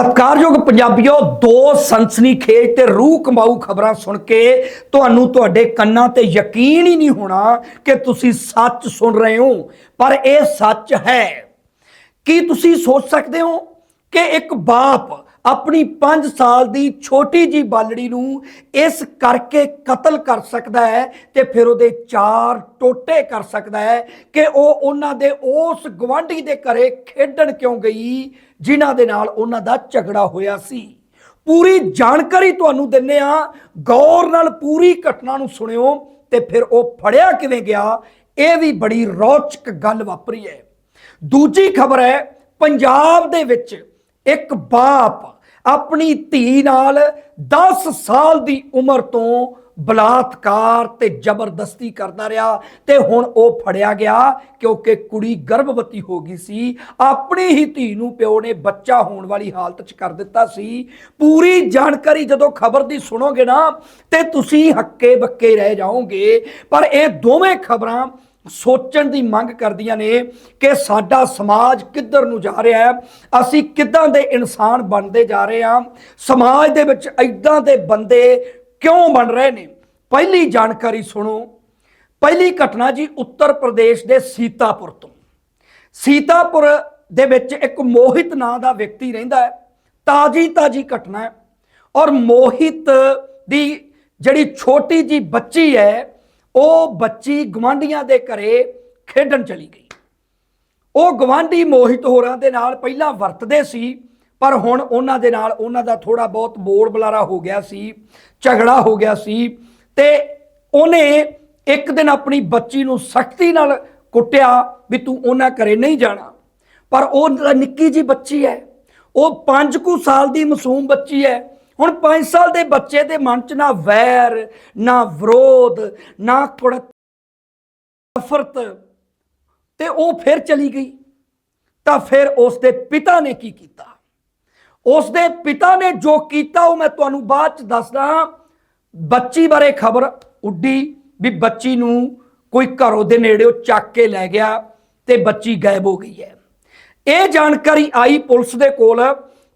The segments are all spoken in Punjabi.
ਸਤਿਕਾਰਯੋਗ ਪੰਜਾਬੀਓ, ਦੋ ਸੰਸਨੀ ਸਨਸਨੀਖੇਜ ਤੇ ਰੂਹ ਕਮਾਊ ਖਬਰਾਂ ਸੁਣ ਕੇ ਤੁਹਾਨੂੰ ਤੁਹਾਡੇ ਕੰਨਾਂ ਤੇ ਯਕੀਨ ਹੀ ਨਹੀਂ ਹੋਣਾ ਕਿ ਤੁਸੀਂ ਸੱਚ ਸੁਣ ਰਹੇ ਹੋ। ਪਰ ਇਹ ਸੱਚ ਹੈ। ਕੀ ਤੁਸੀਂ ਸੋਚ ਸਕਦੇ ਹੋ ਕਿ ਇੱਕ ਬਾਪ ਆਪਣੀ 5 ਸਾਲ ਦੀ ਛੋਟੀ ਜੀ ਬਾਲੜੀ ਨੂੰ ਇਸ ਕਰਕੇ ਕਤਲ ਕਰ ਸਕਦਾ ਹੈ ਤੇ ਫਿਰ ਉਹਦੇ ਚਾਰ ਟੋਟੇ ਕਰ ਸਕਦਾ ਹੈ ਕਿ ਉਹ ਉਹਨਾਂ ਦੇ ਉਸ ਗਵਾਂਢੀ ਦੇ ਘਰੇ ਖੇਡਣ ਕਿਉਂ ਗਈ? ਜਿਨ੍ਹਾਂ ਦੇ ਨਾਲ ਉਹਨਾਂ ਦਾ ਝਗੜਾ ਹੋਇਆ ਸੀ। ਪੂਰੀ ਜਾਣਕਾਰੀ ਤੁਹਾਨੂੰ ਦਿੰਨੇ ਆ। ਗੌਰ ਨਾਲ ਪੂਰੀ ਘਟਨਾ ਨੂੰ ਸੁਣਿਓ ਤੇ ਫਿਰ ਉਹ ਫੜਿਆ ਕਿਵੇਂ ਗਿਆ, ਇਹ ਵੀ ਬੜੀ ਰੌਚਕ ਗੱਲ ਵਾਪਰੀ ਹੈ। ਦੂਜੀ ਖਬਰ ਹੈ, ਪੰਜਾਬ ਦੇ ਵਿੱਚ ਇੱਕ ਬਾਪ ਆਪਣੀ ਧੀ ਨਾਲ 10 ਸਾਲ ਦੀ ਉਮਰ ਤੋਂ ਬਲਾਤਕਾਰ ਤੇ ਜ਼ਬਰਦਸਤੀ ਕਰਦਾ ਰਿਹਾ ਤੇ ਹੁਣ ਉਹ ਫੜਿਆ ਗਿਆ ਕਿਉਂਕਿ ਕੁੜੀ ਗਰਭਵਤੀ ਹੋ ਗਈ ਸੀ। ਆਪਣੀ ਹੀ ਧੀ ਨੂੰ ਪਿਓ ਨੇ ਬੱਚਾ ਹੋਣ ਵਾਲੀ ਹਾਲਤ 'ਚ ਕਰ ਦਿੱਤਾ ਸੀ। ਪੂਰੀ ਜਾਣਕਾਰੀ ਜਦੋਂ ਖਬਰ ਦੀ ਸੁਣੋਗੇ ਨਾ ਤੇ ਤੁਸੀਂ ਹੱਕੇ ਬੱਕੇ ਰਹਿ ਜਾਓਗੇ। ਪਰ ਇਹ ਦੋਵੇਂ ਖਬਰਾਂ ਸੋਚਣ ਦੀ ਮੰਗ ਕਰਦੀਆਂ ਨੇ ਕਿ ਸਾਡਾ ਸਮਾਜ ਕਿੱਧਰ ਨੂੰ ਜਾ ਰਿਹਾ ਹੈ? ਅਸੀਂ ਕਿੱਦਾਂ ਦੇ ਇਨਸਾਨ ਬਣਦੇ ਜਾ ਰਹੇ ਹਾਂ? ਸਮਾਜ ਦੇ ਵਿੱਚ ਐਦਾਂ ਦੇ ਬੰਦੇ ਕਿਉਂ ਬਣ ਰਹੇ ਨੇ? ਪਹਿਲੀ ਜਾਣਕਾਰੀ ਸੁਣੋ। ਪਹਿਲੀ ਘਟਨਾ ਜੀ ਉੱਤਰ ਪ੍ਰਦੇਸ਼ ਦੇ ਸੀਤਾਪੁਰ ਤੋਂ। ਸੀਤਾਪੁਰ ਦੇ ਵਿੱਚ ਇੱਕ ਮੋਹਿਤ ਨਾਂ ਦਾ ਵਿਅਕਤੀ ਰਹਿੰਦਾ ਹੈ। ਤਾਜੀ ਤਾਜੀ ਘਟਨਾ ਹੈ। ਔਰ ਮੋਹਿਤ ਦੀ ਜਿਹੜੀ ਛੋਟੀ ਜੀ ਬੱਚੀ ਹੈ ਉਹ ਬੱਚੀ ਗਵਾਂਢੀਆਂ ਦੇ ਘਰੇ ਖੇਡਣ ਚਲੀ ਗਈ। ਉਹ ਗਵਾਂਢੀ ਮੋਹਿਤ ਹੋਰਾਂ ਦੇ ਨਾਲ ਪਹਿਲਾਂ ਵਰਤਦੇ ਸੀ, ਪਰ ਹੁਣ ਉਹਨਾਂ ਦੇ ਨਾਲ ਉਹਨਾਂ ਦਾ ਥੋੜਾ ਬਹੁਤ ਬੋਲ ਬੁਲਾਰਾ ਹੋ ਗਿਆ ਸੀ, ਝਗੜਾ ਹੋ ਗਿਆ ਸੀ ਤੇ ਉਹਨੇ ਇੱਕ ਦਿਨ ਆਪਣੀ ਬੱਚੀ ਨੂੰ ਸਖਤੀ ਨਾਲ ਕੁੱਟਿਆ ਵੀ ਤੂੰ ਉਹਨਾਂ ਘਰੇ ਨਹੀਂ ਜਾਣਾ। ਪਰ ਉਹ ਨਿੱਕੀ ਜੀ ਬੱਚੀ ਹੈ, ਉਹ 5 ਕੁ ਸਾਲ ਦੀ ਮਾਸੂਮ ਬੱਚੀ ਹੈ ਹੁਣ 5 ਸਾਲ ਦੇ ਬੱਚੇ ਦੇ ਮਨ 'ਚ ਨਾ ਵੈਰ, ਨਾ ਵਿਰੋਧ, ਨਾ ਕੁੜਤ ਨਫ਼ਰਤ, ਤੇ ਉਹ ਫਿਰ ਚਲੀ ਗਈ। ਤਾਂ ਫਿਰ ਉਸ ਦੇ ਪਿਤਾ ਨੇ ਕੀ ਕੀਤਾ? ਉਸ ਦੇ ਪਿਤਾ ਨੇ ਜੋ ਕੀਤਾ, ਉਹ ਮੈਂ ਤੁਹਾਨੂੰ ਬਾਅਦ ਚ ਦੱਸਦਾ ਬੱਚੀ ਬਾਰੇ ਖਬਰ ਉੱਡੀ ਵੀ ਬੱਚੀ ਨੂੰ ਕੋਈ ਘਰੋਂ ਦੇ ਨੇੜਿਓ ਚੱਕ ਕੇ ਲੈ ਗਿਆ ਤੇ ਬੱਚੀ ਗਾਇਬ ਹੋ ਗਈ ਹੈ। ਇਹ ਜਾਣਕਾਰੀ ਆਈ ਪੁਲਿਸ ਦੇ ਕੋਲ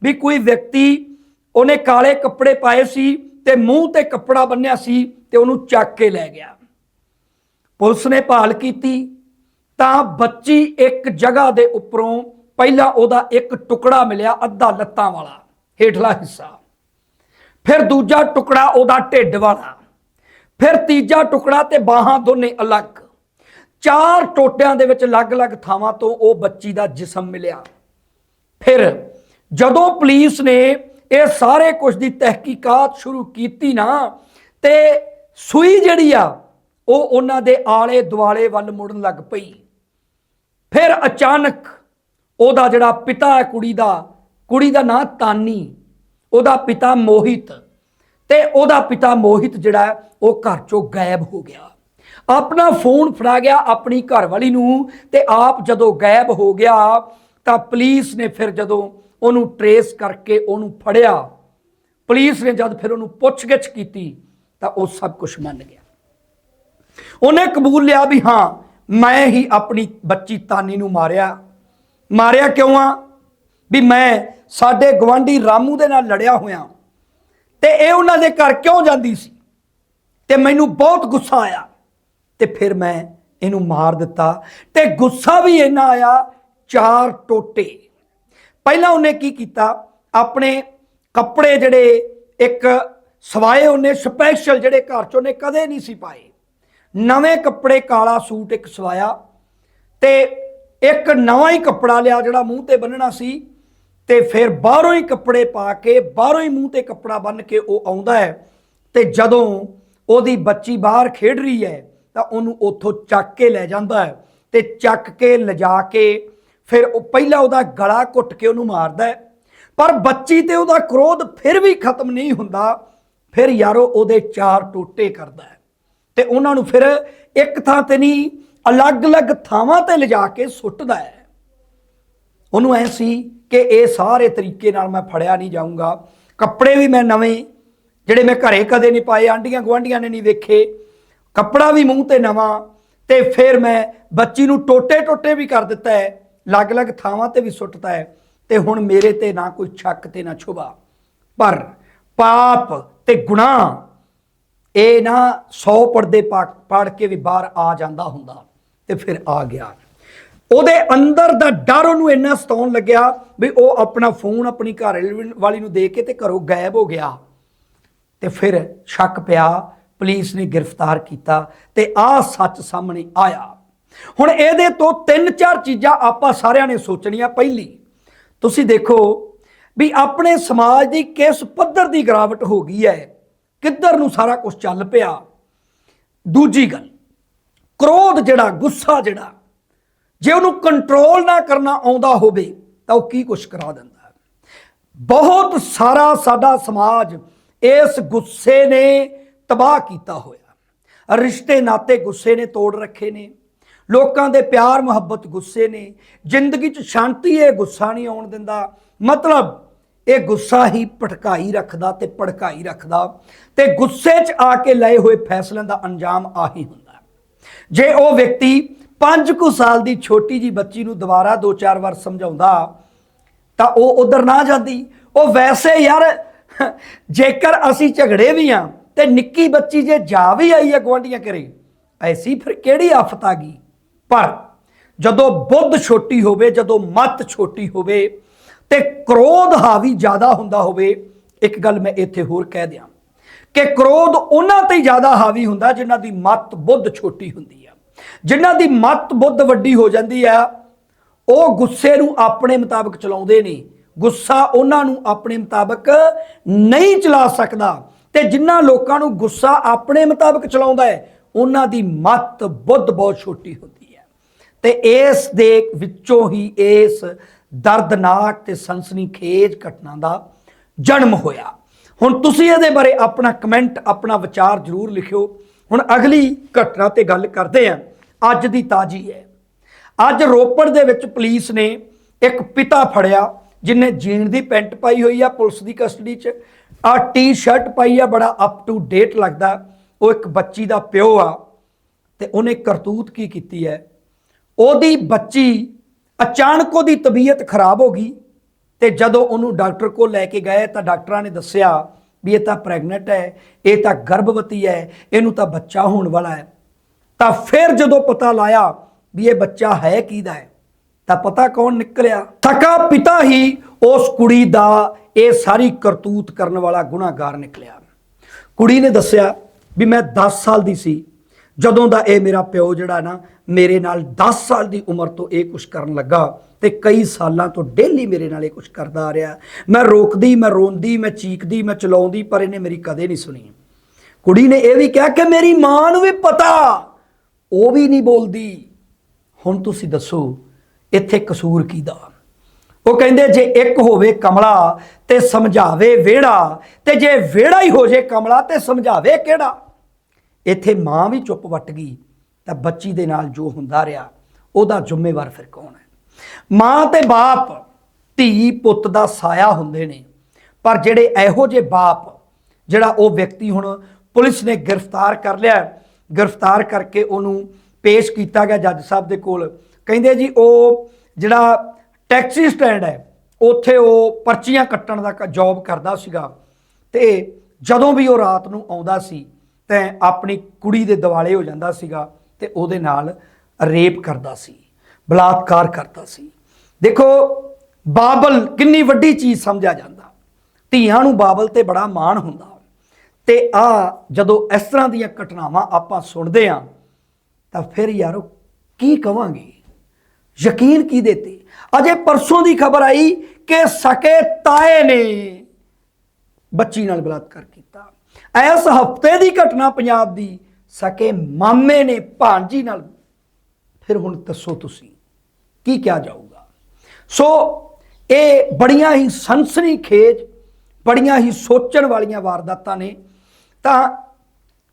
ਵੀ ਕੋਈ ਵਿਅਕਤੀ ਉਹਨੇ ਕਾਲੇ ਕੱਪੜੇ ਪਾਏ ਸੀ ਤੇ ਮੂੰਹ ਤੇ ਕੱਪੜਾ ਬੰਨਿਆ ਸੀ ਤੇ ਉਹਨੂੰ ਚੱਕ ਕੇ ਲੈ ਗਿਆ। ਪੁਲਿਸ ਨੇ ਭਾਲ ਕੀਤੀ ਤਾਂ ਬੱਚੀ ਇੱਕ ਜਗ੍ਹਾ ਦੇ ਉੱਪਰੋਂ ਪਹਿਲਾਂ ਉਹਦਾ ਇੱਕ ਟੁਕੜਾ ਮਿਲਿਆ ਅੱਧਾ ਲੱਤਾਂ ਵਾਲਾ, ਹੇਠਲਾ ਹਿੱਸਾ। ਫਿਰ ਦੂਜਾ ਟੁਕੜਾ ਉਹਦਾ ਢਿੱਡ ਵਾਲਾ। ਫਿਰ ਤੀਜਾ ਟੁਕੜਾ ਤੇ ਬਾਹਾਂ ਦੋਨੇ ਅਲੱਗ। ਚਾਰ ਟੋਟਿਆਂ ਦੇ ਵਿੱਚ ਅਲੱਗ-ਅਲੱਗ ਥਾਵਾਂ ਤੋਂ ਉਹ ਬੱਚੀ ਦਾ ਜਿਸਮ ਮਿਲਿਆ। ਫਿਰ ਜਦੋਂ ਪੁਲਿਸ ਨੇ ਇਹ ਸਾਰੇ ਕੁਝ ਦੀ ਤਹਿਕੀਕਾਤ ਸ਼ੁਰੂ ਕੀਤੀ ਨਾ, ਤੇ ਸੂਈ ਜਿਹੜੀ ਆ, ਉਹ ਉਹਨਾਂ ਦੇ ਆਲੇ ਦੁਆਲੇ ਵੱਲ ਮੁੜਨ ਲੱਗ ਪਈ। ਫਿਰ ਅਚਾਨਕ ਉਹਦਾ ਜਿਹੜਾ ਪਿਤਾ ਹੈ ਕੁੜੀ ਦਾ ਕੁੜੀ ਦਾ ਨਾਂ ਤਾਨੀ, ਉਹਦਾ ਪਿਤਾ ਮੋਹਿਤ, ਤੇ ਉਹਦਾ ਪਿਤਾ ਮੋਹਿਤ ਜਿਹੜਾ ਉਹ ਘਰ ਚੋਂ ਗਾਇਬ ਹੋ ਗਿਆ। ਆਪਣਾ ਫੋਨ ਫੜਾ ਗਿਆ ਆਪਣੀ ਘਰਵਾਲੀ ਨੂੰ, ਤੇ ਆਪ ਜਦੋਂ ਗਾਇਬ ਹੋ ਗਿਆ, ਤਾਂ ਪੁਲਿਸ ਨੇ ਫਿਰ ਜਦੋਂ ਉਹਨੂੰ ਟਰੇਸ ਕਰਕੇ ਉਹਨੂੰ ਫੜਿਆ। ਪੁਲਿਸ ਨੇ ਜਦ ਫਿਰ ਉਹਨੂੰ ਪੁੱਛਗਿੱਛ ਕੀਤੀ, ਤਾਂ ਉਹ ਸਭ ਕੁਝ ਮੰਨ ਗਿਆ। ਉਹਨੇ ਕਬੂਲ ਲਿਆ ਵੀ ਹਾਂ, ਮੈਂ ਹੀ ਆਪਣੀ ਬੱਚੀ ਤਾਨੀ ਨੂੰ ਮਾਰਿਆ। ਮਾਰਿਆ ਕਿਉਂ ਆ? ਵੀ ਮੈਂ ਸਾਡੇ ਗਵਾਂਢੀ ਰਾਮੂ ਦੇ ਨਾਲ ਲੜਿਆ ਹੋਇਆ। ਤੇ ਇਹ ਉਹਨਾਂ ਦੇ ਘਰ ਕਿਉਂ ਜਾਂਦੀ ਸੀ? ਤੇ ਮੈਨੂੰ ਬਹੁਤ ਗੁੱਸਾ ਆਇਆ। ਤੇ ਫਿਰ ਮੈਂ ਇਹਨੂੰ ਮਾਰ ਦਿੱਤਾ। ਤੇ ਗੁੱਸਾ ਵੀ ਇੰਨਾ ਆਇਆ, ਚਾਰ ਟੋਟੇ। ਪਹਿਲਾਂ ਉਹਨੇ ਕੀ ਕੀਤਾ? ਆਪਣੇ ਕੱਪੜੇ ਜਿਹੜੇ ਇੱਕ ਸਵਾਏ ਉਹਨੇ ਸਪੈਸ਼ਲ ਜਿਹੜੇ ਘਰ ਚ ਉਹਨੇ ਕਦੇ ਨਹੀਂ ਸੀ ਪਾਏ। ਨਵੇਂ ਕੱਪੜੇ, ਕਾਲਾ ਸੂਟ ਇੱਕ ਸਵਾਇਆ ਤੇ ਇੱਕ ਨਵਾਂ ਹੀ ਕੱਪੜਾ ਲਿਆ ਜਿਹੜਾ ਮੂੰਹ ਤੇ ਬੰਨਣਾ ਸੀ ਤੇ ਫਿਰ ਬਾਹਰੋਂ ਹੀ ਕੱਪੜੇ ਪਾ ਕੇ, ਬਾਹਰੋਂ ਹੀ ਮੂੰਹ ਤੇ ਕੱਪੜਾ ਬੰਨ ਕੇ ਉਹ ਆਉਂਦਾ ਹੈ ਤੇ ਜਦੋਂ ਉਹਦੀ ਬੱਚੀ ਬਾਹਰ ਖੇਡ ਰਹੀ ਹੈ ਤਾਂ ਉਹਨੂੰ ਉੱਥੋਂ ਚੱਕ ਕੇ ਲੈ ਜਾਂਦਾ ਹੈ ਤੇ ਚੱਕ ਕੇ ਲਿਜਾ ਕੇ ਫਿਰ ਉਹ ਪਹਿਲਾਂ ਉਹਦਾ ਗਲਾ ਘੁੱਟ ਕੇ ਉਹਨੂੰ ਮਾਰਦਾ ਹੈ। ਪਰ ਬੱਚੀ ਤੇ ਉਹਦਾ ਕ੍ਰੋਧ ਫਿਰ ਵੀ ਖਤਮ ਨਹੀਂ ਹੁੰਦਾ। ਫਿਰ ਯਾਰੋ ਉਹਦੇ ਚਾਰ ਟੋਟੇ ਕਰਦਾ ਹੈ। ਤੇ ਉਹਨਾਂ ਨੂੰ ਫਿਰ ਇੱਕ ਥਾਂ ਤੇ ਨਹੀਂ, ਅਲੱਗ-ਅਲੱਗ ਥਾਵਾਂ ਤੇ ਲਿਜਾ ਕੇ ਸੁੱਟਦਾ ਹੈ। ਉਹਨੂੰ ਐ ਸੀ ਕਿ ਇਹ ਸਾਰੇ ਤਰੀਕੇ ਨਾਲ ਮੈਂ ਫੜਿਆ ਨਹੀਂ ਜਾਊਂਗਾ। ਕੱਪੜੇ ਵੀ ਮੈਂ ਨਵੇਂ, ਜਿਹੜੇ ਮੈਂ ਘਰੇ ਕਦੇ ਨਹੀਂ ਪਾਏ ਆਂਡੀਆਂ ਗਵਾਂਡੀਆਂ ਨੇ ਨਹੀਂ ਵੇਖੇ। ਕੱਪੜਾ ਵੀ ਮੂੰਹ ਤੇ ਨਵਾਂ, ਤੇ ਫਿਰ ਮੈਂ ਬੱਚੀ ਨੂੰ ਟੋਟੇ ਟੋਟੇ ਵੀ ਕਰ ਦਿੱਤਾ ਹੈ। ਅਲੱਗ-ਅਲੱਗ ਥਾਵਾਂ ਤੇ ਵੀ ਸੁੱਟਦਾ ਹੈ ਤੇ ਹੁਣ ਮੇਰੇ ਤੇ ਨਾ ਕੋਈ ਛੱਕ ਤੇ ਨਾ ਛੁਬਾ ਪਰ ਪਾਪ ਤੇ ਗੁਨਾਹ, ਇਹ ਨਾ 100 ਪਰਦੇ ਪੜ ਕੇ ਵੀ ਬਾਹਰ ਆ ਜਾਂਦਾ ਹੁੰਦਾ ਤੇ ਫਿਰ ਆ ਗਿਆ। ਉਹਦੇ ਅੰਦਰ ਦਾ ਡਰ ਉਹਨੂੰ ਇੰਨਾ ਸਤਾਉਣ ਲੱਗਿਆ ਵੀ ਉਹ ਆਪਣਾ ਫੋਨ ਆਪਣੀ ਘਰ ਵਾਲੀ ਨੂੰ ਦੇ ਕੇ ਤੇ ਘਰੋਂ ਗਾਇਬ ਹੋ ਗਿਆ। ਤੇ ਫਿਰ ਸ਼ੱਕ ਪਿਆ, ਪੁਲਿਸ ਨੇ ਗ੍ਰਿਫਤਾਰ ਕੀਤਾ ਤੇ ਆਹ ਸੱਚ ਸਾਹਮਣੇ ਆਇਆ। ਹੁਣ ਇਹਦੇ ਤੋਂ ਤਿੰਨ ਚਾਰ ਚੀਜ਼ਾਂ ਆਪਾਂ ਸਾਰਿਆਂ ਨੇ ਸੋਚਣੀਆਂ। ਪਹਿਲੀ, ਤੁਸੀਂ ਦੇਖੋ ਵੀ ਆਪਣੇ ਸਮਾਜ ਦੀ ਕਿਸ ਪੱਧਰ ਦੀ ਗਰਾਵਟ ਹੋ ਗਈ ਹੈ, ਕਿੱਧਰ ਨੂੰ ਸਾਰਾ ਕੁਝ ਚੱਲ ਪਿਆ। ਦੂਜੀ ਗੱਲ, ਕ੍ਰੋਧ ਜਿਹੜਾ, ਗੁੱਸਾ ਜਿਹੜਾ, ਜੇ ਉਹਨੂੰ ਕੰਟਰੋਲ ਨਾ ਕਰਨਾ ਆਉਂਦਾ ਹੋਵੇ, ਤਾਂ ਉਹ ਕੀ ਕੁਛ ਕਰਾ ਦਿੰਦਾ ਬਹੁਤ ਸਾਰਾ ਸਾਡਾ ਸਮਾਜ ਇਸ ਗੁੱਸੇ ਨੇ ਤਬਾਹ ਕੀਤਾ ਹੋਇਆ। ਰਿਸ਼ਤੇ ਨਾਤੇ ਗੁੱਸੇ ਨੇ ਤੋੜ ਰੱਖੇ ਨੇ। ਲੋਕਾਂ ਦੇ ਪਿਆਰ, ਮੁਹੱਬਤ ਗੁੱਸੇ ਨੇ। ਜ਼ਿੰਦਗੀ 'ਚ ਸ਼ਾਂਤੀ ਇਹ ਗੁੱਸਾ ਨਹੀਂ ਆਉਣ ਦਿੰਦਾ। ਮਤਲਬ ਇਹ ਗੁੱਸਾ ਹੀ ਭਟਕਾਈ ਰੱਖਦਾ ਤੇ ਭੜਕਾਈ ਰੱਖਦਾ। ਤੇ ਗੁੱਸੇ 'ਚ ਆ ਕੇ ਲਏ ਹੋਏ ਫੈਸਲਿਆਂ ਦਾ ਅੰਜਾਮ ਆਹੀ ਹੁੰਦਾ। ਜੇ ਉਹ ਵਿਅਕਤੀ 5 ਕੁ ਸਾਲ ਦੀ ਛੋਟੀ ਜੀ ਬੱਚੀ ਨੂੰ ਦੁਬਾਰਾ 2-4 ਵਾਰ ਸਮਝਾਉਂਦਾ, ਤਾਂ ਉਹ ਉਧਰ ਨਾ ਜਾਂਦੀ। ਉਹ ਵੈਸੇ ਯਾਰ, ਜੇਕਰ ਅਸੀਂ ਝਗੜੇ ਵੀ ਆ ਤੇ ਨਿੱਕੀ ਬੱਚੀ ਜੇ ਜਾ ਵੀ ਆਈ ਹੈ ਗਵਾਂਢੀਆਂ ਕਰੇ ਐਸੀ ਫਿਰ ਕਿਹੜੀ ਆਫਤ ਆ ਗਈ? ਪਰ ਜਦੋਂ ਬੁੱਧ ਛੋਟੀ ਹੋਵੇ, ਜਦੋਂ ਮਤ ਛੋਟੀ ਹੋਵੇ ਤੇ ਕ੍ਰੋਧ ਹਾਵੀ ਜ਼ਿਆਦਾ ਹੁੰਦਾ ਹੋਵੇ, ਇੱਕ ਗੱਲ ਮੈਂ ਇੱਥੇ ਹੋਰ ਕਹਿ ਦਿਆਂ ਕਿ ਕ੍ਰੋਧ ਉਹਨਾਂ ਤੇ ਜ਼ਿਆਦਾ ਹਾਵੀ ਹੁੰਦਾ ਜਿਨ੍ਹਾਂ ਦੀ ਮਤ ਬੁੱਧ ਛੋਟੀ ਹੁੰਦੀ ਆ। ਜਿਨ੍ਹਾਂ ਦੀ ਮਤ ਬੁੱਧ ਵੱਡੀ ਹੋ ਜਾਂਦੀ ਆ, ਉਹ ਗੁੱਸੇ ਨੂੰ ਆਪਣੇ ਮੁਤਾਬਕ ਚਲਾਉਂਦੇ ਨੇ। ਗੁੱਸਾ ਉਹਨਾਂ ਨੂੰ ਆਪਣੇ ਮੁਤਾਬਕ ਨਹੀਂ ਚਲਾ ਸਕਦਾ ਤੇ ਜਿਨ੍ਹਾਂ ਲੋਕਾਂ ਨੂੰ ਗੁੱਸਾ ਆਪਣੇ ਮੁਤਾਬਕ ਚਲਾਉਂਦਾ ਹੈ, ਉਹਨਾਂ ਦੀ ਮਤ ਬੁੱਧ ਬਹੁਤ ਛੋਟੀ ਹੁੰਦੀ ਤੇ ਇਸ ਦੇ ਵਿੱਚੋਂ ਹੀ ਇਸ ਦਰਦਨਾਕ ਤੇ ਸਨਸਨੀਖੇਜ ਘਟਨਾ ਦਾ ਜਨਮ ਹੋਇਆ। ਹੁਣ ਤੁਸੀਂ ਇਹਦੇ ਬਾਰੇ ਆਪਣਾ ਕਮੈਂਟ, ਆਪਣਾ ਵਿਚਾਰ ਜ਼ਰੂਰ ਲਿਖਿਓ। ਹੁਣ ਅਗਲੀ ਘਟਨਾ ਤੇ ਗੱਲ ਕਰਦੇ ਆਂ ਅੱਜ ਦੀ ਤਾਜੀ ਹੈ। ਅੱਜ ਰੋਪੜ ਦੇ ਵਿੱਚ ਪੁਲਿਸ ਨੇ ਇੱਕ ਪਿਤਾ ਫੜਿਆ, ਜਿਨੇ ਜੀਨ ਦੀ ਪੈਂਟ ਪਾਈ ਹੋਈ ਆ ਪੁਲਿਸ ਦੀ ਕਸਟਡੀ 'ਚ। ਆ ਟੀ-ਸ਼ਰਟ ਪਾਈ ਆ, ਬੜਾ ਅਪ ਟੂ ਡੇਟ ਲੱਗਦਾ। ਉਹ ਇੱਕ ਬੱਚੀ ਦਾ ਪਿਓ ਆ। ਤੇ ਉਹਨੇ ਕਰਤੂਤ ਕੀ ਕੀਤੀ ਹੈ? ਉਹਦੀ ਬੱਚੀ ਅਚਾਨਕ ਉਹਦੀ ਤਬੀਅਤ ਖਰਾਬ ਹੋ ਗਈ ਤੇ ਜਦੋਂ ਉਹਨੂੰ ਡਾਕਟਰ ਕੋਲ ਲੈ ਕੇ ਗਏ ਤਾਂ ਡਾਕਟਰਾਂ ਨੇ ਦੱਸਿਆ ਵੀ ਇਹ ਤਾਂ ਪ੍ਰੈਗਨੈਂਟ ਹੈ, ਇਹ ਤਾਂ ਗਰਭਵਤੀ ਹੈ, ਇਹਨੂੰ ਤਾਂ ਬੱਚਾ ਹੋਣ ਵਾਲਾ ਹੈ। ਤਾਂ ਫਿਰ ਜਦੋਂ ਪਤਾ ਲਾਇਆ ਵੀ ਇਹ ਬੱਚਾ ਹੈ ਕਿਹਦਾ ਹੈ, ਤਾਂ ਪਤਾ ਕੌਣ ਨਿਕਲਿਆ? ਥਕਾ ਪਿਤਾ ਹੀ ਉਸ ਕੁੜੀ ਦਾ ਇਹ ਸਾਰੀ ਕਰਤੂਤ ਕਰਨ ਵਾਲਾ ਗੁਨਾਹਗਾਰ ਨਿਕਲਿਆ। ਕੁੜੀ ਨੇ ਦੱਸਿਆ ਵੀ ਮੈਂ 10 ਸਾਲ ਦੀ ਸੀ। ਜਦੋਂ ਦਾ ਇਹ ਮੇਰਾ ਪਿਓ ਜਿਹੜਾ ਨਾ ਮੇਰੇ ਨਾਲ 10 ਸਾਲ ਦੀ ਉਮਰ ਤੋਂ ਇਹ ਕੁਝ ਕਰਨ ਲੱਗਾ ਤੇ ਕਈ ਸਾਲਾਂ ਤੋਂ ਡੇਲੀ ਮੇਰੇ ਨਾਲ ਇਹ ਕੁਝ ਕਰਦਾ ਆ ਰਿਹਾ। ਮੈਂ ਰੋਕਦੀ, ਮੈਂ ਰੋਂਦੀ, ਮੈਂ ਚੀਕਦੀ, ਮੈਂ ਚਲਾਉਂਦੀ, ਪਰ ਇਹਨੇ ਮੇਰੀ ਕਦੇ ਨਹੀਂ ਸੁਣੀ। ਕੁੜੀ ਨੇ ਇਹ ਵੀ ਕਿਹਾ ਕਿ ਮੇਰੀ ਮਾਂ ਨੂੰ ਵੀ ਪਤਾ। ਉਹ ਵੀ ਨਹੀਂ ਬੋਲਦੀ। ਹੁਣ ਤੁਸੀਂ ਦੱਸੋ, ਇੱਥੇ ਕਸੂਰ ਕਿਹਦਾ ਉਹ ਕਹਿੰਦੇ, ਜੇ ਇੱਕ ਹੋਵੇ ਕਮਲਾ ਤੇ ਸਮਝਾਵੇ ਵਿਹੜਾ ਤੇ ਜੇ ਵਿਹੜਾ ਹੀ ਹੋ ਜੇ ਕਮਲਾ ਤੇ ਸਮਝਾਵੇ ਕਿਹੜਾ? ਇੱਥੇ ਮਾਂ ਵੀ ਚੁੱਪ ਵੱਟ ਗਈ, ਤਾਂ ਬੱਚੀ ਦੇ ਨਾਲ ਜੋ ਹੁੰਦਾ ਰਿਹਾ, ਉਹਦਾ ਜ਼ਿੰਮੇਵਾਰ ਫਿਰ ਕੌਣ ਹੈ? ਮਾਂ ਤੇ ਬਾਪ, ਧੀ ਪੁੱਤ ਦਾ ਸਾਇਆ ਹੁੰਦੇ ਨੇ, ਪਰ ਜਿਹੜੇ ਇਹੋ ਜਿਹੇ ਬਾਪ, ਜਿਹੜਾ ਉਹ ਵਿਅਕਤੀ ਹੁਣ ਪੁਲਿਸ ਨੇ ਗ੍ਰਿਫਤਾਰ ਕਰ ਲਿਆ ਗ੍ਰਿਫਤਾਰ ਕਰਕੇ ਉਹਨੂੰ ਪੇਸ਼ ਕੀਤਾ ਗਿਆ ਜੱਜ ਸਾਹਿਬ ਦੇ ਕੋਲ, ਕਹਿੰਦੇ ਜੀ ਉਹ ਜਿਹੜਾ ਟੈਕਸੀ ਸਟੈਂਡ ਹੈ, ਉੱਥੇ ਉਹ ਪਰਚੀਆਂ ਕੱਟਣ ਦਾ ਜੌਬ ਕਰਦਾ ਸੀਗਾ, ਤੇ ਜਦੋਂ ਵੀ ਉਹ ਰਾਤ ਨੂੰ ਆਉਂਦਾ ਸੀ ਤੇ ਆਪਣੀ ਕੁੜੀ ਦੇ ਦਿਵਾਲੇ ਹੋ ਜਾਂਦਾ ਸੀਗਾ ਤੇ ਉਹਦੇ ਨਾਲ ਰੇਪ ਕਰਦਾ ਸੀ, ਬਲਾਤਕਾਰ ਕਰਦਾ ਸੀ। ਦੇਖੋ, ਬਾਬਲ ਕਿੰਨੀ ਵੱਡੀ ਚੀਜ਼ ਸਮਝਿਆ ਜਾਂਦਾ। ਧੀਆਂ ਨੂੰ ਬਾਬਲ ਤੇ ਬੜਾ ਮਾਣ ਹੁੰਦਾ। ਤੇ ਆ ਜਦੋਂ ਇਸ ਤਰ੍ਹਾਂ ਦੀਆਂ ਘਟਨਾਵਾਂ ਆਪਾਂ ਸੁਣਦੇ ਆਂ, ਤਾਂ ਫਿਰ ਯਾਰੋ, ਕੀ ਕਵਾਂਗੇ? ਯਕੀਨ ਕੀ ਦੇਤੇ? ਅਜੇ ਪਰਸੋਂ ਦੀ ਖਬਰ ਆਈ ਕਿ ਸਕੇ ਤਾਏ ਨੇ ਬੱਚੀ ਨਾਲ ਬਲਾਤਕਾਰ ਇਸ ਹਫ਼ਤੇ ਦੀ ਘਟਨਾ ਪੰਜਾਬ ਦੀ, ਸਕੇ ਮਾਮੇ ਨੇ ਭਾਂਜੀ ਨਾਲ। ਫਿਰ ਹੁਣ ਦੱਸੋ ਤੁਸੀਂ, ਕੀ ਕਿਹਾ ਜਾਊਗਾ? ਸੋ, ਇਹ ਬੜੀਆਂ ਹੀ ਸਨਸਨੀ ਖੇਜ, ਬੜੀਆਂ ਹੀ ਸੋਚਣ ਵਾਲੀਆਂ ਵਾਰਦਾਤਾਂ ਨੇ। ਤਾਂ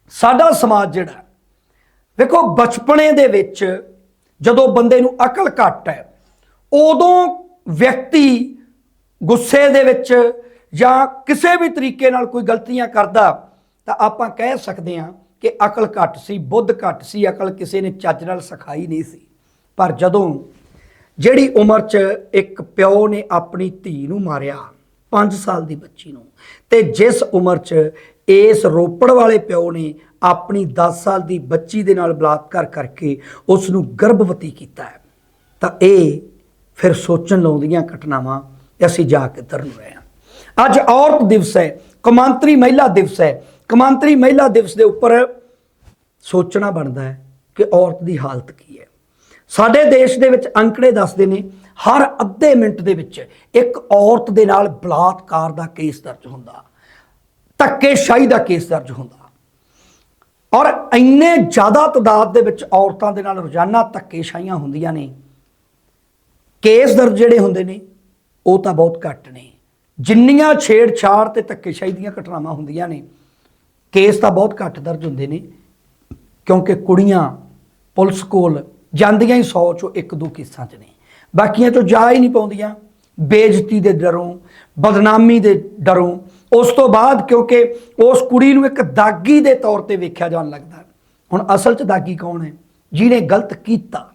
ਸਾਡਾ ਸਮਾਜ ਜਿਹੜਾ, ਵੇਖੋ ਬਚਪਨੇ ਦੇ ਵਿੱਚ ਜਦੋਂ ਬੰਦੇ ਨੂੰ ਅਕਲ ਘੱਟ ਹੈ, ਉਦੋਂ ਵਿਅਕਤੀ ਗੁੱਸੇ ਦੇ ਵਿੱਚ ਜਾਂ ਕਿਸੇ ਵੀ ਤਰੀਕੇ ਨਾਲ ਕੋਈ ਗਲਤੀਆਂ ਕਰਦਾ ਤਾਂ ਆਪਾਂ ਕਹਿ ਸਕਦੇ ਹਾਂ ਕਿ ਅਕਲ ਘੱਟ ਸੀ, ਬੁੱਧ ਘੱਟ ਸੀ, ਅਕਲ ਕਿਸੇ ਨੇ ਚੱਜ ਨਾਲ ਸਿਖਾਈ ਨਹੀਂ ਸੀ। ਪਰ ਜਦੋਂ ਜਿਹੜੀ ਉਮਰ 'ਚ ਇੱਕ ਪਿਓ ਨੇ ਆਪਣੀ ਧੀ ਨੂੰ ਮਾਰਿਆ 5 ਸਾਲ ਦੀ ਬੱਚੀ ਨੂੰ, ਤੇ ਜਿਸ ਉਮਰ 'ਚ ਇਸ ਰੋਪੜ ਵਾਲੇ ਪਿਓ ਨੇ ਆਪਣੀ 10 ਸਾਲ ਦੀ ਬੱਚੀ ਦੇ ਨਾਲ ਬਲਾਤਕਾਰ ਕਰਕੇ ਉਸ ਨੂੰ ਗਰਭਵਤੀ ਕੀਤਾ ਹੈ, ਤਾਂ ਇਹ ਫਿਰ ਸੋਚਣ ਲਾਉਂਦੀਆਂ ਘਟਨਾਵਾਂ ਅਸੀਂ ਜਾ ਕੇ ਤਰਨ ਰਹੇ ਹਾਂ। ਅੱਜ ਔਰਤ ਦਿਵਸ ਹੈ, ਕੌਮਾਂਤਰੀ ਮਹਿਲਾ ਦਿਵਸ ਹੈ ਕਮਾਂਤਰੀ ਮਹਿਲਾ ਦਿਵਸ ਦੇ ਉੱਪਰ ਸੋਚਣਾ ਬਣਦਾ ਹੈ ਕਿ ਔਰਤ ਦੀ ਹਾਲਤ ਕੀ ਹੈ। ਸਾਡੇ ਦੇਸ਼ ਦੇ ਵਿੱਚ ਅੰਕੜੇ ਦੱਸਦੇ ਨੇ, ਹਰ ਅੱਧੇ ਮਿੰਟ ਦੇ ਵਿੱਚ ਇੱਕ ਔਰਤ ਦੇ ਨਾਲ ਬਲਾਤਕਾਰ ਦਾ ਕੇਸ ਦਰਜ ਹੁੰਦਾ, ਧੱਕੇਸ਼ਾਹੀ ਦਾ ਕੇਸ ਦਰਜ ਹੁੰਦਾ। ਔਰ ਇੰਨੇ ਜ਼ਿਆਦਾ ਤਦਾਦ ਦੇ ਵਿੱਚ ਔਰਤਾਂ ਦੇ ਨਾਲ ਰੋਜ਼ਾਨਾ ਧੱਕੇਸ਼ਾਹੀਆਂ ਹੁੰਦੀਆਂ ਨੇ। ਕੇਸ ਦਰਜ ਜਿਹੜੇ ਹੁੰਦੇ ਨੇ, ਉਹ ਤਾਂ ਬਹੁਤ ਘੱਟ ਨੇ। ਜਿੰਨੀਆਂ ਛੇੜਛਾੜ ਤੇ ਧੱਕੇਸ਼ਾਹੀ ਦੀਆਂ ਘਟਨਾਵਾਂ ਹੁੰਦੀਆਂ ਨੇ ਕੇਸ ਤਾਂ ਬਹੁਤ ਘੱਟ ਦਰਜ ਹੁੰਦੇ ਨੇ, ਕਿਉਂਕਿ ਕੁੜੀਆਂ ਪੁਲਿਸ ਕੋਲ ਜਾਂਦੀਆਂ ਹੀ 100 ਚੋਂ ਇੱਕ ਦੋ ਕੇਸਾਂ 'ਚ ਨੇ। ਬਾਕੀਆਂ ਚੋਂ ਜਾ ਹੀ ਨਹੀਂ ਪਾਉਂਦੀਆਂ। ਬੇਇੱਜ਼ਤੀ ਦੇ ਡਰੋਂ, ਬਦਨਾਮੀ ਦੇ ਡਰੋਂ। ਉਸ ਤੋਂ ਬਾਅਦ ਕਿਉਂਕਿ ਉਸ ਕੁੜੀ ਨੂੰ ਇੱਕ ਦਾਗੀ ਦੇ ਤੌਰ ਤੇ ਵੇਖਿਆ ਜਾਣ ਲੱਗਦਾ। ਹੁਣ ਅਸਲ 'ਚ ਦਾਗੀ ਕੌਣ ਹੈ? ਜਿਹਨੇ ਗਲਤ ਕੀਤਾ।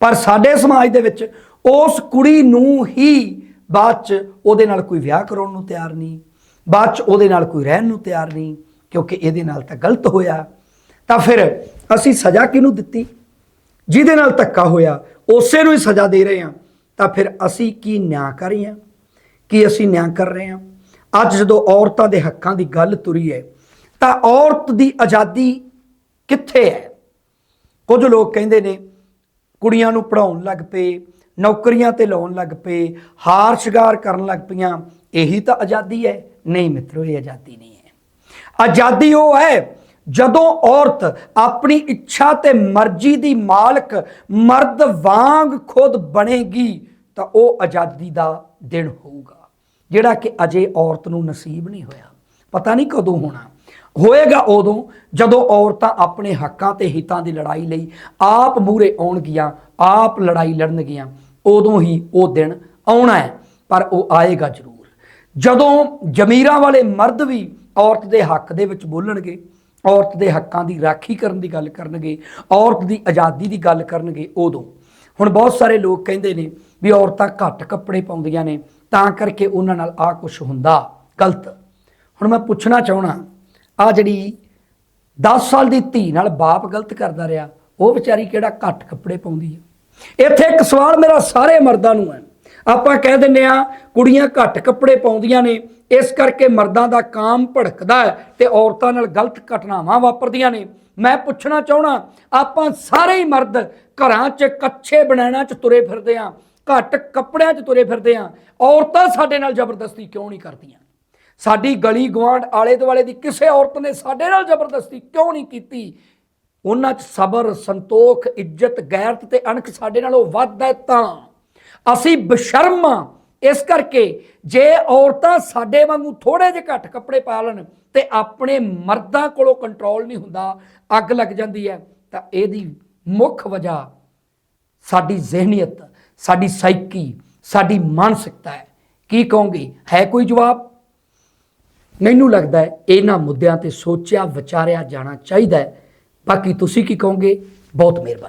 ਪਰ ਸਾਡੇ ਸਮਾਜ ਦੇ ਵਿੱਚ ਉਸ ਕੁੜੀ ਨੂੰ ਹੀ ਬਾਅਦ ਚ ਉਹਦੇ ਨਾਲ ਕੋਈ ਵਿਆਹ ਕਰਾਉਣ ਨੂੰ ਤਿਆਰ ਨਹੀਂ। ਬਾਅਦ ਚ ਉਹਦੇ ਨਾਲ ਕੋਈ ਰਹਿਣ ਨੂੰ ਤਿਆਰ ਨਹੀਂ। ਕਿਉਂਕਿ ਇਹਦੇ ਨਾਲ ਤਾਂ ਗਲਤ ਹੋਇਆ। ਤਾਂ ਫਿਰ ਅਸੀਂ ਸਜ਼ਾ ਕਿਹਨੂੰ ਦਿੱਤੀ? ਜਿਹਦੇ ਨਾਲ ਧੱਕਾ ਹੋਇਆ, ਉਸੇ ਨੂੰ ਹੀ ਸਜ਼ਾ ਦੇ ਰਹੇ ਹਾਂ। ਤਾਂ ਫਿਰ ਅਸੀਂ ਕੀ ਨਿਆਂ ਕਰ ਰਹੇ ਹਾਂ ਕੀ ਅਸੀਂ ਨਿਆਂ ਕਰ ਰਹੇ ਹਾਂ? ਅੱਜ ਜਦੋਂ ਔਰਤਾਂ ਦੇ ਹੱਕਾਂ ਦੀ ਗੱਲ ਤੁਰੀ ਹੈ, ਤਾਂ ਔਰਤ ਦੀ ਆਜ਼ਾਦੀ ਕਿੱਥੇ ਹੈ? ਕੁਝ ਲੋਕ ਕਹਿੰਦੇ ਨੇ, ਕੁੜੀਆਂ ਨੂੰ ਪੜਾਉਣ ਲੱਗ ਪਏ, ਨੌਕਰੀਆਂ ਤੇ ਲਾਉਣ ਲੱਗ ਪਏ, ਹਾਰ ਸ਼ਿੰਗਾਰ ਕਰਨ ਲੱਗ ਪਈਆਂ। ਇਹੀ ਤਾਂ ਆਜ਼ਾਦੀ ਹੈ। ਨਹੀਂ ਮਿੱਤਰੋ, ਇਹ ਆਜ਼ਾਦੀ ਨਹੀਂ ਹੈ। ਆਜ਼ਾਦੀ ਉਹ ਹੈ ਜਦੋਂ ਔਰਤ ਆਪਣੀ ਇੱਛਾ ਤੇ ਮਰਜ਼ੀ ਦੀ ਮਾਲਕ ਮਰਦ ਵਾਂਗ ਖੁਦ ਬਣੇਗੀ ਤਾਂ ਉਹ ਆਜ਼ਾਦੀ ਦਾ ਦਿਨ ਹੋਊਗਾ। ਜਿਹੜਾ ਕਿ ਅਜੇ ਔਰਤ ਨੂੰ ਨਸੀਬ ਨਹੀਂ ਹੋਇਆ। ਪਤਾ ਨਹੀਂ ਕਦੋਂ ਹੋਣਾ। ਹੋਏਗਾ ਉਦੋਂ ਜਦੋਂ ਔਰਤਾਂ ਆਪਣੇ ਹੱਕਾਂ ਤੇ ਹਿੱਤਾਂ ਦੀ ਲੜਾਈ ਲਈ ਆਪ ਮੂਰੇ ਆਉਣਗੀਆਂ, ਆਪ ਲੜਾਈ ਲੜਨਗੀਆਂ, ਉਦੋਂ ਹੀ ਉਹ ਦਿਨ ਆਉਣਾ ਹੈ। ਪਰ ਉਹ ਆਏਗਾ ਜ਼ਰੂਰ। ਜਦੋਂ ਜ਼ਮੀਰਾਂ ਵਾਲੇ ਮਰਦ ਵੀ ਔਰਤ ਦੇ ਹੱਕ ਦੇ ਵਿੱਚ ਬੋਲਣਗੇ, ਔਰਤ ਦੇ ਹੱਕਾਂ ਦੀ ਰਾਖੀ ਕਰਨ ਦੀ ਗੱਲ ਕਰਨਗੇ, ਔਰਤ ਦੀ ਆਜ਼ਾਦੀ ਦੀ ਗੱਲ ਕਰਨਗੇ ਉਦੋਂ। ਹੁਣ ਬਹੁਤ ਸਾਰੇ ਲੋਕ ਕਹਿੰਦੇ ਨੇ ਵੀ ਔਰਤਾਂ ਘੱਟ ਕੱਪੜੇ ਪਾਉਂਦੀਆਂ ਨੇ, ਤਾਂ ਕਰਕੇ ਉਹਨਾਂ ਨਾਲ ਆ ਕੁਝ ਹੁੰਦਾ, ਗਲਤ। ਹੁਣ ਮੈਂ ਪੁੱਛਣਾ ਚਾਹਣਾ ਆ ਜਿਹੜੀ 10 ਸਾਲ ਦੀ ਧੀ ਨਾਲ ਬਾਪ ਗਲਤ ਕਰਦਾ ਰਿਹਾ, ਉਹ ਵਿਚਾਰੀ ਕਿਹੜਾ ਘੱਟ ਕੱਪੜੇ ਪਾਉਂਦੀ ਹੈ? ਇੱਥੇ ਇੱਕ ਸਵਾਲ ਮੇਰਾ ਸਾਰੇ ਮਰਦਾਂ ਨੂੰ ਹੈ। ਆਪਾਂ ਕਹਿ ਦਿੰਨੇ ਆ ਕੁੜੀਆਂ ਘੱਟ ਕੱਪੜੇ ਪਾਉਂਦੀਆਂ ਨੇ, ਇਸ ਕਰਕੇ ਮਰਦਾਂ ਦਾ ਕਾਮ ਭੜਕਦਾ ਹੈ ਤੇ ਔਰਤਾਂ ਨਾਲ ਗਲਤ ਘਟਨਾਵਾਂ ਵਾਪਰਦੀਆਂ ਨੇ। ਮੈਂ ਪੁੱਛਣਾ ਚਾਹਣਾ ਆਪਾਂ ਸਾਰੇ ਹੀ ਮਰਦ ਘਰਾਂ 'ਚ ਕੱਛੇ ਬਣਾਉਣਾ 'ਚ ਤੁਰੇ ਫਿਰਦੇ ਆ ਘੱਟ ਕੱਪੜਿਆਂ 'ਚ ਤੁਰੇ ਫਿਰਦੇ ਆ ਔਰਤਾਂ ਸਾਡੇ ਨਾਲ ਜ਼ਬਰਦਸਤੀ ਕਿਉਂ ਨਹੀਂ ਕਰਦੀਆਂ? ਸਾਡੀ ਗਲੀ ਗਵਾਂਡ ਆਲੇ ਦੁਆਲੇ ਦੀ ਕਿਸੇ ਔਰਤ ਨੇ ਸਾਡੇ ਨਾਲ ਜ਼ਬਰਦਸਤੀ ਕਿਉਂ ਨਹੀਂ ਕੀਤੀ? ਉਹਨਾਂ 'ਚ ਸਬਰ, ਸੰਤੋਖ, ਇੱਜ਼ਤ, ਗੈਰਤ ਤੇ ਅਣਖ ਸਾਡੇ ਨਾਲੋਂ ਵੱਧ ਹੈ ਤਾਂ। ਅਸੀਂ ਬਸ਼ਰਮ ਹਾਂ। ਇਸ ਕਰਕੇ ਜੇ ਔਰਤਾਂ ਸਾਡੇ ਵਾਂਗੂ ਥੋੜੇ ਜਿਹੇ ਘੱਟ ਕੱਪੜੇ ਪਾ ਲੈਣ ਤੇ ਆਪਣੇ ਮਰਦਾਂ ਕੋਲੋਂ ਕੰਟਰੋਲ ਨਹੀਂ ਹੁੰਦਾ, ਅੱਗ ਲੱਗ ਜਾਂਦੀ ਹੈ, ਤਾਂ ਇਹਦੀ ਮੁੱਖ ਵਜ੍ਹਾ ਸਾਡੀ ਜ਼ਿਹਨੀਅਤ, ਸਾਡੀ ਸਾਈਕੀ ਸਾਡੀ ਮਾਨਸਿਕਤਾ ਹੈ। ਕੀ ਕਹੋਗੇ? ਹੈ ਕੋਈ ਜਵਾਬ? ਮੈਨੂੰ ਲੱਗਦਾ ਹੈ ਇਹਨਾਂ ਮੁੱਦਿਆਂ ਤੇ ਸੋਚਿਆ, ਵਿਚਾਰਿਆ ਜਾਣਾ ਚਾਹੀਦਾ ਹੈ। ਬਾਕੀ ਤੁਸੀਂ ਕੀ ਕਹੋਗੇ? ਬਹੁਤ ਮਿਹਰਬਾਨੀ।